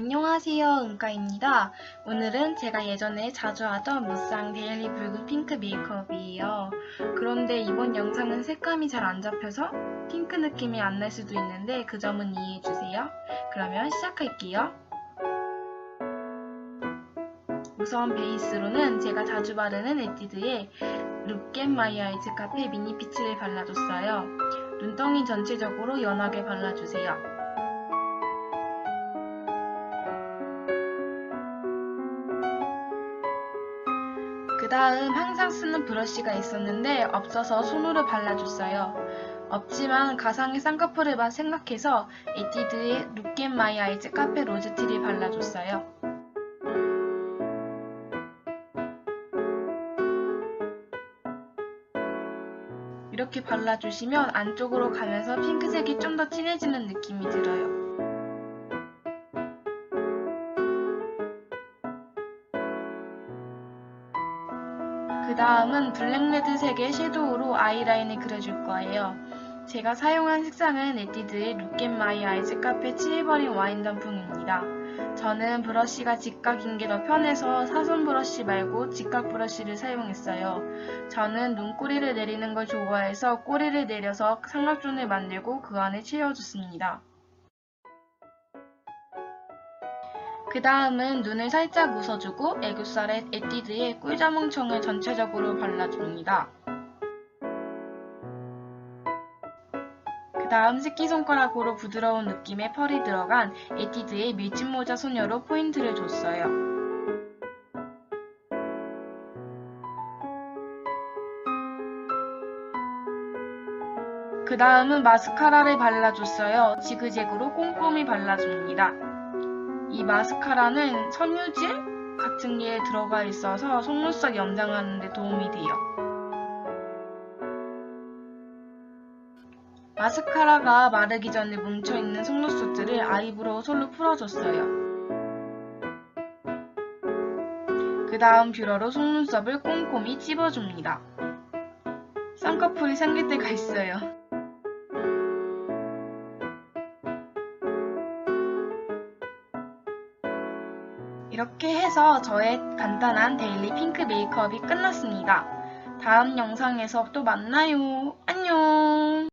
안녕하세요, 은가입니다. 오늘은 제가 예전에 자주 하던 무쌍 데일리 붉은 핑크 메이크업이에요. 그런데 이번 영상은 색감이 잘 안 잡혀서 핑크 느낌이 안 날 수도 있는데 그 점은 이해해주세요. 그러면 시작할게요. 우선 베이스로는 제가 자주 바르는 에뛰드의 룩앤 마이 아이즈 카페 미니 피치를 발라줬어요. 눈덩이 전체적으로 연하게 발라주세요. 그 다음 항상 쓰는 브러쉬가 있었는데 없어서 손으로 발라줬어요. 없지만 가상의 쌍꺼풀을 만 생각해서 에뛰드의 룩앤 마이 아이즈 카페 로즈티를 발라줬어요. 이렇게 발라주시면 안쪽으로 가면서 핑크색이 좀 더 진해지는 느낌이 들어요. 그 다음은 블랙레드 색의 섀도우로 아이라인을 그려줄 거예요. 제가 사용한 색상은 에뛰드의 룩앤 마이 아이즈 카페 치리버린 와인 단풍입니다. 저는 브러쉬가 직각인 게 더 편해서 사선 브러쉬 말고 직각 브러쉬를 사용했어요. 저는 눈꼬리를 내리는 걸 좋아해서 꼬리를 내려서 삼각존을 만들고 그 안에 채워줬습니다. 그 다음은 눈을 살짝 웃어주고 애교살에 에뛰드의 꿀자몽청을 전체적으로 발라줍니다. 그 다음 새끼손가락으로 부드러운 느낌의 펄이 들어간 에뛰드의 밀짚모자 소녀로 포인트를 줬어요. 그 다음은 마스카라를 발라줬어요. 지그재그로 꼼꼼히 발라줍니다. 이 마스카라는 섬유질 같은 게 들어가 있어서 속눈썹 염장하는 데 도움이 돼요. 마스카라가 마르기 전에 뭉쳐있는 속눈썹들을 아이브로우 솔로 풀어줬어요. 그 다음 뷰러로 속눈썹을 꼼꼼히 찝어줍니다. 쌍꺼풀이 생길 때가 있어요. 이렇게 해서 저의 간단한 데일리 핑크 메이크업이 끝났습니다. 다음 영상에서 또 만나요. 안녕!